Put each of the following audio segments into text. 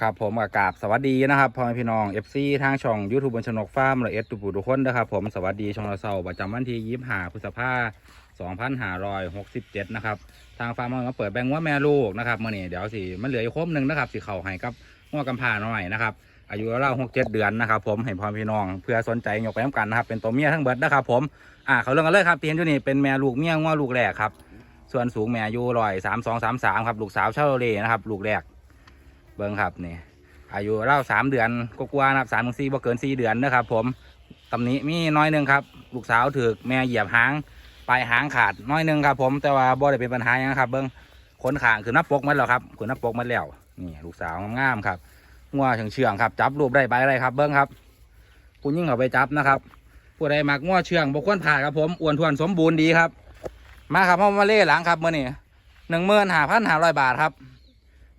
ครับผมอากาศสวัสดีนะครับพ่อแม่พี่น้อง FC ทางช่อง YouTube บนชนกฟาร์มละเอ็ดตุปูทุกคนนะครับผมสวัสดีช่องเราเสาร์ประจำวันที่25พฤษภาคม2567นะครับทางฟาร์มมาเปิดแบงค์ว่าแม่ลูกนะครับมื่อนี้เดี๋ยวสิมันเหลืออีกครบหนึ่งนะครับสิเข่าให้กับง้อกำพร้าหน่อยนะครับอายุเราหกเจ็ดเดือนนะครับผมให้พ่อพี่น้องเพื่อสนใจยกไปน้ำกันนะครับเป็นตัวเมียทั้งเบิดนะครับผมอ่าเขาเรื่องกันเลยครับที่เห็นอยู่นี่เป็นแม่ลูกเมียง้อลูกแรกครับส่วนสูงแม่อายุร้อยสามสองสามสามครับลูกสาวเชาโลเล่นะครับลูกแรก เบิ้งครับนี่อายุเล่าสามเดือนกว่าๆนะครับสามถึงสี่บ่เกินสี่เดือนนะครับผมตำนี้มีน้อยหนึ่งครับ ลูกสาวถือแม่เหยียบหางปลายหางขาดน้อยหนึ่งครับ ผมแต่ว่าบ่ได้เป็นปัญหาหยังครับ เบิ้งขนขางคือหน้าปกมันแล้วครับคือหน้าปกมันแล้วนี่ลูกสาวงามๆครับงัวเชื่องเชื่องๆครับ จับรูปได้ใบอะไรครับ เบิ้งครับคุณยิ่งเอาไปจับนะครับผู้ใดมักงัวเชื่องบกควนผ่าครับผมอ้วนทวนสมบูรณ์ดีครับ มาครับพ่อมาเล่หลังครับเมื่อนี้หนึ่งหมื่นห้าพันห้าร้อยบาทครับ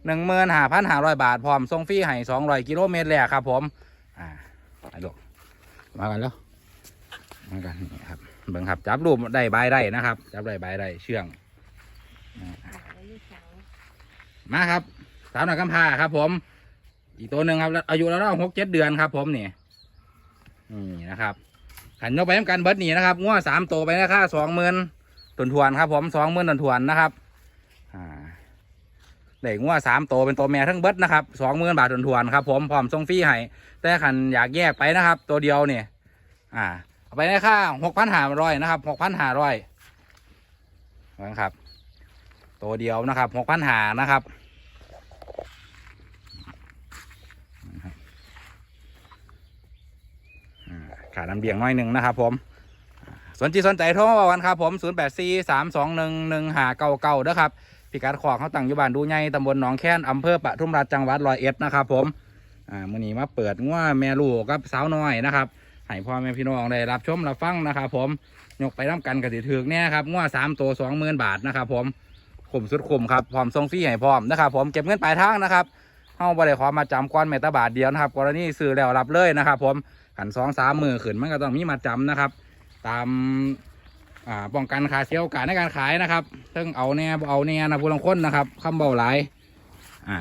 หนึ่งหมื่นห้าพันห้าร้อยบาท พร้อมส่งฟรีให้สองร้อยกิโลเมตรแรกครับ ผม อ่าไปลูมากันแล้วมากันนี่ครับเบิ่งครับ จับรูปได้ใบได้นะครับ จับได้ใบได้เชื่อง มาครับ สาวหน่อยกำพร้าครับ ผม อีกตัวหนึ่งครับ อายุแล้วหกเจ็ดเดือนครับ ผมนี่นี่นะครับขันยกไปทำการเบิดหนีนะครับง้วสามตัวไปราคาสองหมื่นตุนทวนครับ ผมสองหมื่นตุนทวนนะครับ ได้งัวสามโตเป็นตัวแม่ทั้งเบิดนะครับสองหมื่นบาททวนๆครับผมพร้อมส่งฟรีให้แต่ขันอยากแยกไปนะครับ ตัวเดียวเนี่ยอ่าเอาไปในค่าหกพันห้าร้อยนะครับหกพันห้าร้อยนะครับ ตัวเดียวนะครับหกพันหานะครับอ่าขาดน้ำเบี่ยงน้อยหนึ่งนะครับ ผมอ่าสนใจสนใจโทรมาบอกกันครับผม 0 8 4 3 2 1 1 5 9 9นะครับ พิกัดขอกเขาตั้งอยู่บ้านดูใหญ่ตำบลหนองแค้นอำเภอปะทุมราชจังหวัดร้อยเอ็ดนะครับผมอ่ามื้อนี้มาเปิดง่วแม่ลูกกับสาวน้อยนะครับให้พ่อแม่พี่น้องได้รับชมรับฟังนะครับผมยกไปน้ำกันกระติถือเนี่ยครับง่วสามตัวสองหมื่นบาทนะครับผมคุ้มสุดคุ้มครับพร้อมส่งฟรีให้พร้อมนะครับผมเก็บเงินปลายทางนะครับเฮาบ่ได้ขอมาจำก้อนเมตาบาทเดียวนะครับกรณีซื้อแล้วรับเลยนะครับผมขันสองสามมือขึ้นมันก็ต้องมีมาจำนะครับ ตาม อ่าป้องกันขาเสียโอกาสในการขายนะครับซึ่งเอาเนี่ยเอาเนี่ยนะผู้ลงคนนะครับคำเบาหลายอ่า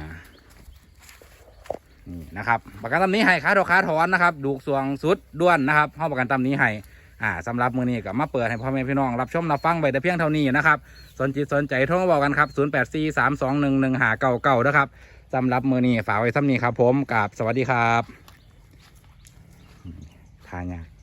นี่นะครับ ประกันตำนี้ให้ค้าดอกค้าถอนนะครับ ดูกสวงสุดด้วนนะครับห้องประกันตำนี้ให้อ่าสำหรับมือนี้ก็มาเปิดให้พ่อแม่พี่น้องรับชมรับฟังไปแต่เพียงเท่านี้นะครับสนจิตสนใจโทรมาบอกกันครับ 0 8 4 3 2 1 1 5 9 9นะครับสำหรับมือนี้ฝากไว้ซ้ำนี้ครับ ผมกับสวัสดีครับทานยาก